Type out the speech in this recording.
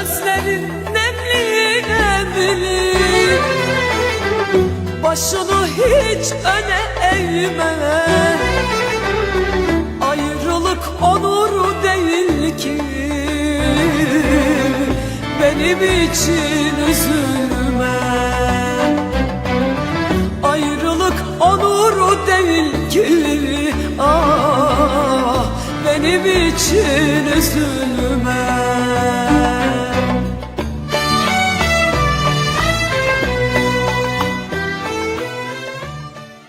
Gözlerin nemli nemli Başını hiç öne eğme. Ayrılık onur değil ki. Benim için üzülme. Ayrılık onur değil ki. Ah benim için üzülme.